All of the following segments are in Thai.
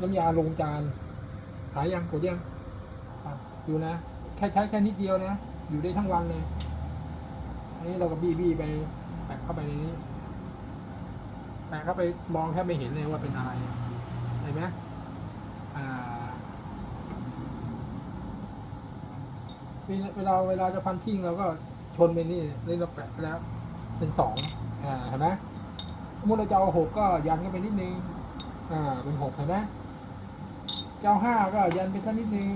น้ำยาลงจานหายยังกดยังอะดูนะ แค่ใช้แค่นิดเดียวนะ อยู่ได้ทั้งวันเลย อันนี้เราก็บี้บี้ไปแปะเข้าไปในนี้แปะเข้าไปมองแทบไม่เห็นเลยว่าเป็นอะไรเห็นไหมอ่าเวลาเวลาจะพันทิ้งเราก็ชนไปนี่นี่เราแปะไปแล้วเป็นสองอ่าเห็นไหมสมมติเราจะเอาหกก็ยันกันไปนิดนึง อ่าเป็นหกเห็นไหม จ้าห้าก็ยันไปสักนิดนึง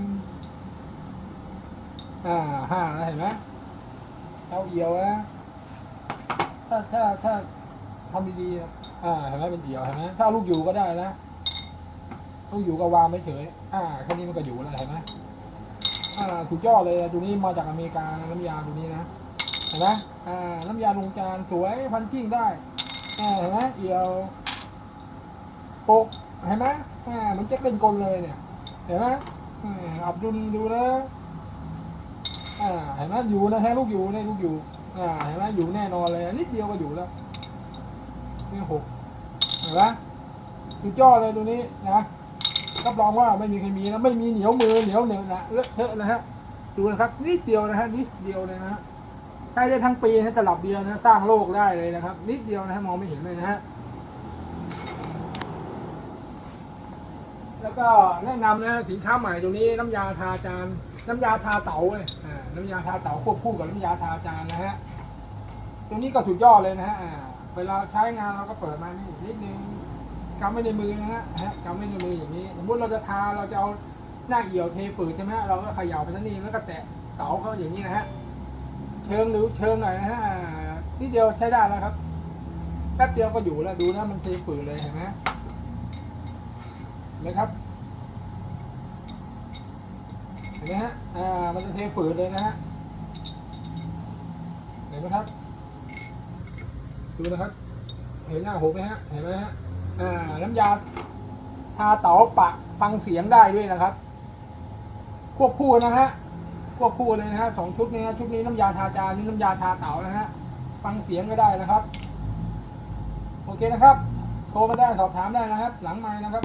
อ่าห้าแล้วเห็นไหมเอาเอียวนะถ้าถ้าถ้าทำดีๆอ่าเห็นไหมเป็นเอียวเห็นไหมถ้าลูกอยู่ก็ได้นะลูกอยู่ก็วางไม่เฉย อ่าแค่นี้มันก็อยู่แล้วเห็นไหมอ่าถูกยอดเลยตัวนี้มาจากอเมริกาน้ำยาตัวนี้นะเห็นไหมอ่าน้ำยาลงจานสวยพันจิ้งได้อ่าเห็นไหมเอียวปก เห็นไหมอ่ามันแจ็คเป็นกลเลยเนี่ย เห็นไหมอ่าอับดุลดูนะอ่าเห็นไหมอยู่นะแท้ลูกอยู่นะลูกอยู่ อ่าเห็นไหมอยู่แน่นอนเลยนิดเดียวก็อยู่แล้วนี่หกเห็นไหมสุดยอดเลยตัวนี้นะรับรองว่าไม่มีใครมีนะไม่มีเหนียวมือเหนียวเหนียวนะเลอะเทอะนะฮะดูนะครับนิดเดียวนะฮะนิดเดียวเลยนะฮะใช้ได้ทั้งปีนะตลับเดียวนะสร้างโลกได้เลยนะครับ นิดเดียวนะฮะมองไม่เห็นเลยนะฮะ แล้วก็แนะนำนะสินค้าใหม่ตัวนี้น้ำยาทาจานน้ำยาทาเต๋าเลยอ่าน้ำยาทาเต๋าควบคู่กับน้ำยาทาจานนะฮะตัวนี้ก็สุดยอดเลยนะฮะอ่าเวลาใช้งานเราก็เปิดมานี่นิดนึงกำไว้ในมือนะฮะกำไว้ในมืออย่างนี้ สมมติเราจะทาเราจะเอาหน้าเอี่ยวเทฝืดใช่ไหมเราก็เขย่าไปที่นี่แล้วก็แตะเต๋าเขาอย่างนี้นะฮะเชิงหรือเชิงหน่อยนะฮะนิดเดียวใช้ได้แล้วครับแป๊บเดียวก็อยู่แล้วดูนะมันเทฝืดเลยเห็นไหม นไหมครับเห็นไหมฮะอ่ามันจะเทฝืดเลยนะฮะเห็นไหมครับดูนะครับเห็นหน้าหกไหมฮะเห็นไหมฮะอ่าน้ำยาทาเต๋าปะฟังเสียงได้ด้วยนะครับ ควบคู่นะฮะควบคู่เลยนะฮะสองชุดนี้นะชุดนี้น้ำยาทาจานนี่น้ำยาทาเต๋านะฮะฟังเสียงก็ได้นะครับ โอเคนะครับ โทรมาได้สอบถามได้นะครับ หลังไม้นะครับ